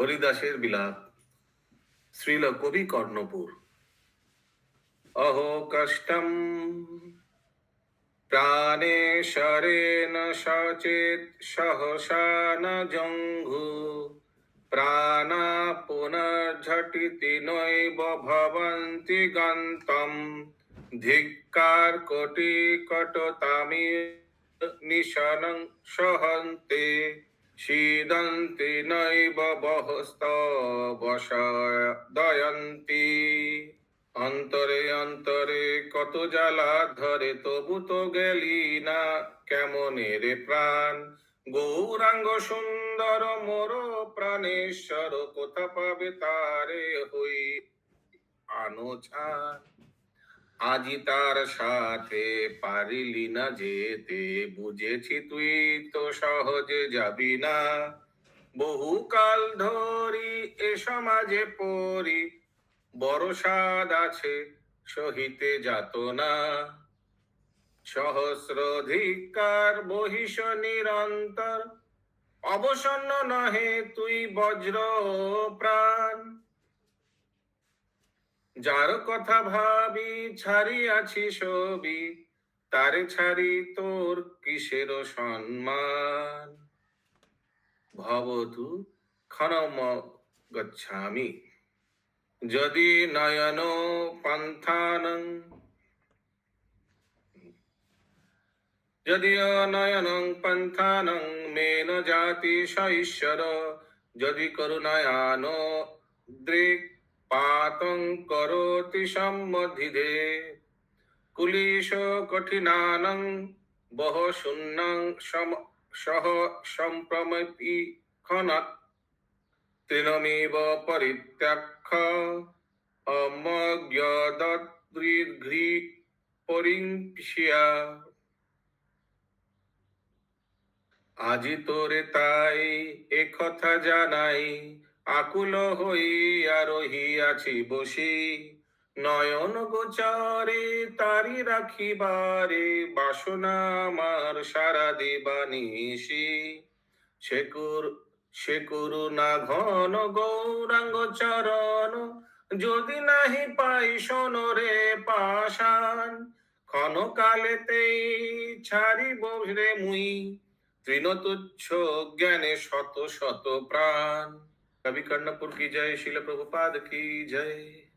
হরিদাসের বিলাপ। শ্রীল কবি কর্ণপুর। অহো কষ্টম। প্রাণে শরেণ সচেত সহসা ন জঙ্ঘু। প্রাণা পুনর্ঝটিতি নৈব ভবন্তি গন্তম। ধিক্কার কোটি কটতামি নিশনং সহন্তে। শীদন্তি নৈব বহস্ত দয়ন্তি অন্তরে অন্তরে কত জ্বালা ধরে তবু তো গেলি না কেমনে রে প্রাণ গৌরাঙ্গ সুন্দর মোর প্রাণেশ্বর কোথা পাবে তারে হই আনোছান আজি তার সাথে পারিলি না যেতে। বুঝেছি তুই তো সহজে যাবি না। বহুকাল ধরি এ সমাজে পড়ি, বড় স্বাদ আছে সহিতে যাত না সহস্রধিকার বহিষ নিরন্তর, অবসন্ন নহে তুই বজ্র প্রাণ। যার কথা ভাবি, ছাড়িয়াছি ছবি তারে ছাড়ি তোর কিসের সম্মান? ভবতু ক্ষণম গচ্ছামি। যদি নয়ন পন্থানং, যদিও নয়নং পন্থানং, মেন জাতি ঈশ্বর যদি করুণায়ান, দৃক পাতং করোতি সম্মধিদে কুলিশ কঠিনানং বহ শূন্যং সহ সম্প্রমতি খনত তৃণমিব পরিত্যাক্ষ অমজ্ঞদৃঘ্রি পরিংশিয়া আজি তোরে তাই এ কথা জানাই আকুল হইয়া রহিয়াছি বসি। নয়ন গোচারে তারি রাখিবারে, বাসনা আমার সারা দিবানিসি সে কুর, সে করুণা ঘন গৌরাঙ্গ চরণ, যদি নাহি পাই রে পাশান ক্ষণকালেতেই ছাড়িব রে মুই, তৃণতুচ্ছ জ্ঞানে শত শত প্রাণ। कवि कर्णपुर की जय शिल प्रभुपाद की जय।